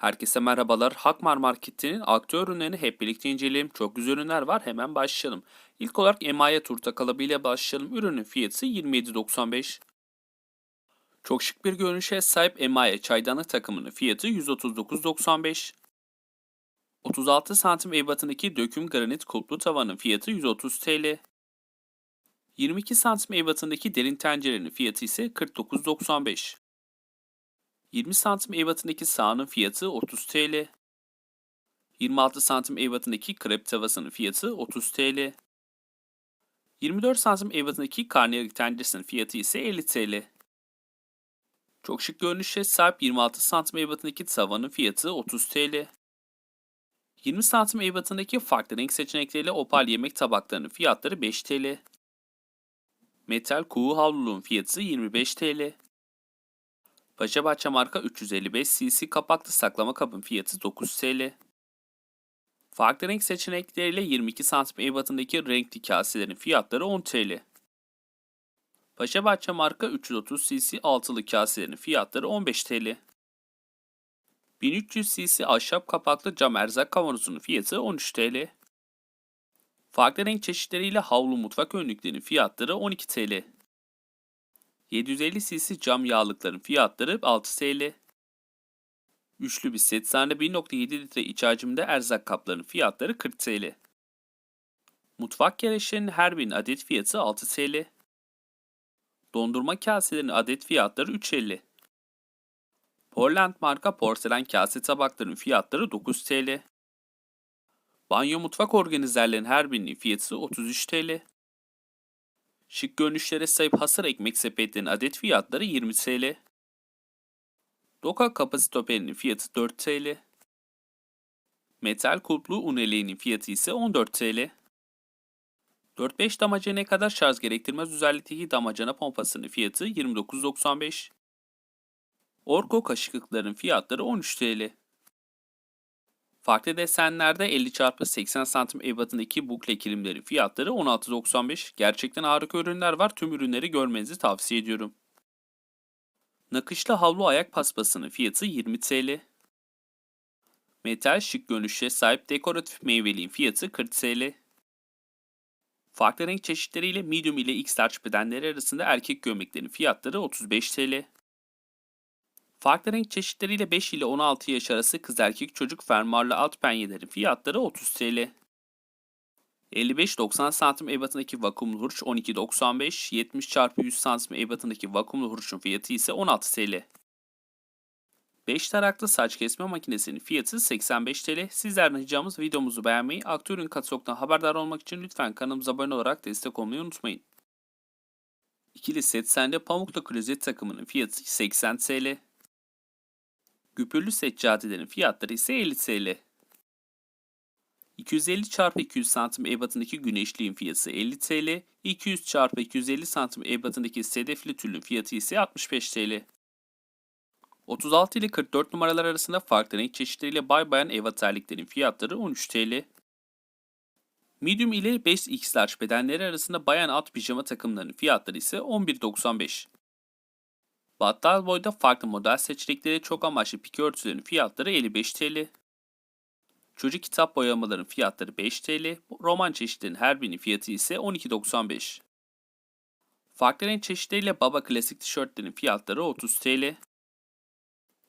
Herkese merhabalar. Hakmar Market'in aktüel ürünlerini hep birlikte inceleyelim. Çok güzel ürünler var. Hemen başlayalım. İlk olarak emaye turta kalıbıyla başlayalım. Ürünün fiyatı 27.95. Çok şık bir görünüşe sahip emaye çaydanlık takımının fiyatı 139.95. 36 santim ebatındaki döküm granit kulplu tavanın fiyatı 130 TL. 22 santim ebatındaki derin tencerenin fiyatı ise 49.95. 20 santim ebatındaki sahanın fiyatı 30 TL. 26 santim ebatındaki krep tavasının fiyatı 30 TL. 24 santim ebatındaki karnıyarık tenceresinin fiyatı ise 50 TL. Çok şık görünüşe sahip 26 santim ebatındaki tavanın fiyatı 30 TL. 20 santim ebatındaki farklı renk seçenekleriyle opal yemek tabaklarının fiyatları 5 TL. Metal kuğu havluluğun fiyatı 25 TL. Paşabahçe marka 355 cc kapaklı saklama kabın fiyatı 9 TL. Farklı renk seçenekleriyle 22 cm ebatındaki renkli kaselerin fiyatları 10 TL. Paşabahçe marka 330 cc altılı kaselerin fiyatları 15 TL. 1300 cc ahşap kapaklı cam erzak kavanozunun fiyatı 13 TL. Farklı renk çeşitleriyle havlu mutfak önlüklerinin fiyatları 12 TL. 750 cc cam yağlıkların fiyatları 6 TL. Üçlü bir set sahne 1.7 litre iç hacimde erzak kaplarının fiyatları 40 TL. Mutfak gereçlerinin her birinin adet fiyatı 6 TL. Dondurma kaselerinin adet fiyatları 3.50. Portland marka porselen kase tabaklarının fiyatları 9 TL. Banyo mutfak organizerlerin her birinin fiyatı 33 TL. Şık görünüşlere sahip hasır ekmek sepetlerinin adet fiyatları 20 TL. Doka kapasitoperinin fiyatı 4 TL. Metal kulplu un eleğinin fiyatı ise 14 TL. 4-5 damacanaya kadar şarj gerektirmez özellikteki damacana pompasının fiyatı 29.95. Orko kaşıklıkların fiyatları 13 TL. Farklı desenlerde 50 x 80 cm ebatındaki bukle kilimlerin fiyatları 16.95. Gerçekten harika ürünler var. Tüm ürünleri görmenizi tavsiye ediyorum. Nakışlı havlu ayak paspasının fiyatı 20 TL. Metal şık görünüşe sahip dekoratif meyveliğin fiyatı 40 TL. Farklı renk çeşitleriyle medium ile x large bedenleri arasında erkek gömleklerin fiyatları 35 TL. Farklı renk çeşitleriyle 5 ile 16 yaş arası kız erkek çocuk fermuarlı alt penyelerin fiyatları 30 TL. 55-90 cm ebatındaki vakumlu hurç 12.95, 70 x 100 cm ebatındaki vakumlu hurçun fiyatı ise 16 TL. 5 taraklı saç kesme makinesinin fiyatı 85 TL. Sizlerden ricamız videomuzu beğenmeyi, aktörün katalogdan haberdar olmak için lütfen kanalımıza abone olarak destek olmayı unutmayın. İkili set sende pamukla klozet takımının fiyatı 80 TL. Güpürlü seccadelerin fiyatları ise 50 TL. 250 x 200 cm ebatındaki güneşliğin fiyatı 50 TL, 200 x 250 cm ebatındaki sedefli tülün fiyatı ise 65 TL. 36 ile 44 numaralar arasında farklı renk çeşitleriyle bay bayan ev terliklerin fiyatları 13 TL. Medium ile 5X large bedenleri arasında bayan alt pijama takımlarının fiyatları ise 11.95. Battal boyda farklı model seçenekleri çok amaçlı pike örtülerin fiyatları 55 TL. Çocuk kitap boyamaların fiyatları 5 TL, roman çeşitlerinin her birinin fiyatı ise 12.95. Farklı renk çeşitleriyle baba klasik tişörtlerin fiyatları 30 TL.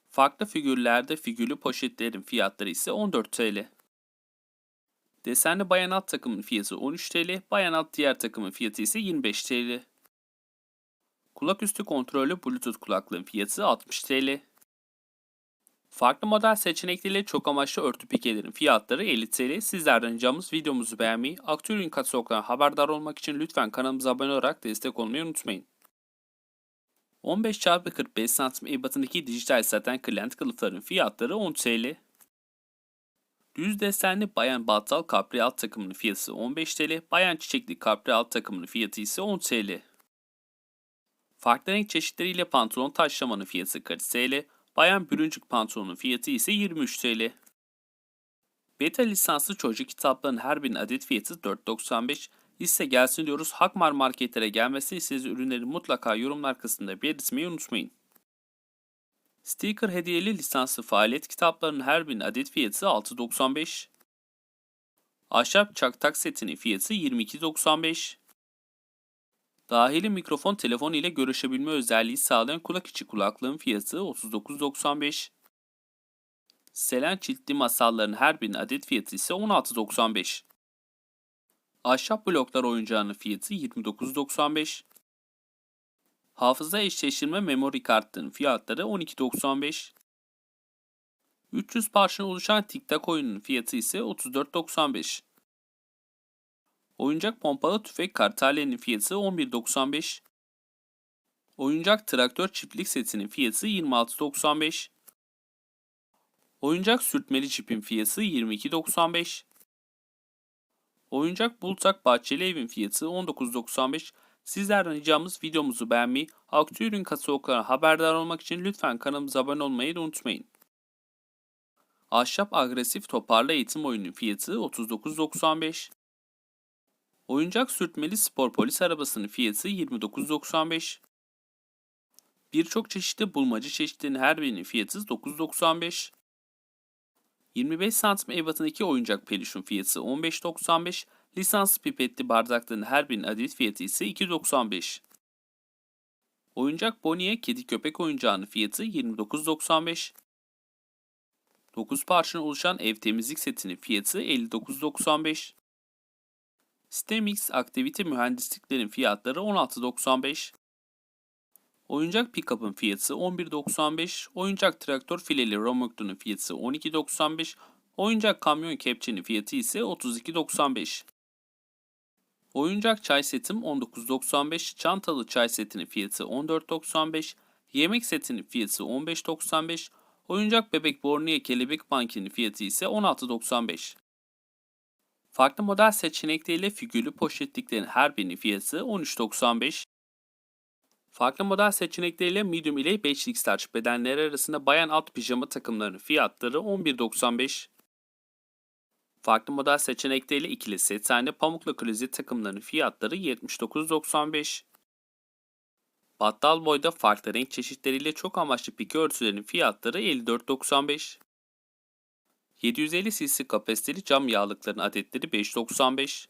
Farklı figürlerde figürlü poşetlerin fiyatları ise 14 TL. Desenli bayan alt takımın fiyatı 13 TL, bayan alt diğer takımın fiyatı ise 25 TL. Kulaküstü kontrollü Bluetooth kulaklığın fiyatı 60 TL. Farklı model seçenekleriyle çok amaçlı örtü pikelerin fiyatları 50 TL. Sizlerden ricamız videomuzu beğenmeyi, aktüel ürün kataloglarına haberdar olmak için lütfen kanalımıza abone olarak destek olmayı unutmayın. 15x45 cm ebatındaki dijital saten kırlent kılıfların fiyatları 10 TL. Düz desenli bayan battal kapri alt takımının fiyatı 15 TL, bayan çiçekli kapri alt takımının fiyatı ise 10 TL. Farklı renk çeşitleriyle pantolon taşlamanın fiyatı 40 TL, bayan bürüncük pantolonun fiyatı ise 23 TL. Beta lisanslı çocuk kitaplarının her birinin adet fiyatı 4.95. Liste gelsin diyoruz. Hakmar marketlere gelmesi istediğiniz ürünleri mutlaka yorumlar kısmında belirtmeyi unutmayın. Sticker hediyeli lisanslı faaliyet kitaplarının her birinin adet fiyatı 6.95. Ahşap çaktak setinin fiyatı 22.95. Dahili mikrofon telefon ile görüşebilme özelliği sağlayan kulak içi kulaklığın fiyatı 39.95. Selen çiltli masalların her birinin adet fiyatı ise 16.95. Ahşap bloklar oyuncağının fiyatı 29.95. Hafıza eşleştirme memory kartının fiyatları 12.95. 300 parçadan oluşan TikTok oyunun fiyatı ise 34.95. Oyuncak pompalı tüfek kartalyenin fiyatı 11.95. Oyuncak traktör çiftlik setinin fiyatı 26.95. Oyuncak sürtmeli çipin fiyatı 22.95. Oyuncak bultak bahçeli evin fiyatı 19.95. Sizlerden ricamız videomuzu beğenmeyi, aktüel ürün kataloglarına haberdar olmak için lütfen kanalımıza abone olmayı da unutmayın. Ahşap agresif toparlı eğitim oyunun fiyatı 39.95. Oyuncak sürtmeli spor polis arabasının fiyatı 29.95. Birçok çeşitli bulmaca çeşitlerinin her birinin fiyatı 9.95. 25 santim ebatındaki oyuncak peluşun fiyatı 15.95. Lisans pipetli bardakların her birinin adet fiyatı ise 2.95. Oyuncak Bonnie kedi köpek oyuncağının fiyatı 29.95. 9 parçadan oluşan ev temizlik setinin fiyatı 59.95. STEMX aktivite mühendisliklerin fiyatları 16.95. Oyuncak pick-up'ın fiyatı 11.95. Oyuncak traktör fileli Romoklu'nun fiyatı 12.95. Oyuncak kamyon kepçenin fiyatı ise 32.95. Oyuncak çay setim 19.95. Çantalı çay setinin fiyatı 14.95. Yemek setinin fiyatı 15.95. Oyuncak bebek Borneo kelebek bankinin fiyatı ise 16.95. Farklı model seçenekleriyle figürlü poşetliklerin her birinin fiyatı 13.95. Farklı model seçenekleriyle medium ile 5x large bedenleri arasında bayan alt pijama takımlarının fiyatları 11.95. Farklı model seçenekleriyle ikili set tane pamukla klozet takımlarının fiyatları 79.95. Battal boyda farklı renk çeşitleriyle çok amaçlı pike örtülerin fiyatları 54.95. 750 cc kapasiteli cam yağlıkların adetleri 5.95.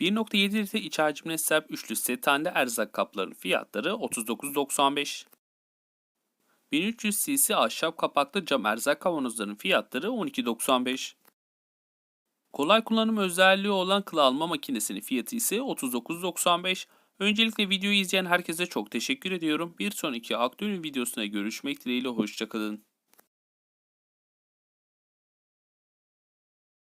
1.7 litre iç hacmine sahip üçlü setande erzak kaplarının fiyatları 39.95. 1300 cc ahşap kapaklı cam erzak kavanozların fiyatları 12.95. Kolay kullanım özelliği olan kıl alma makinesinin fiyatı ise 39.95. Öncelikle videoyu izleyen herkese çok teşekkür ediyorum. Bir sonraki aktüel videosuna görüşmek dileğiyle hoşçakalın.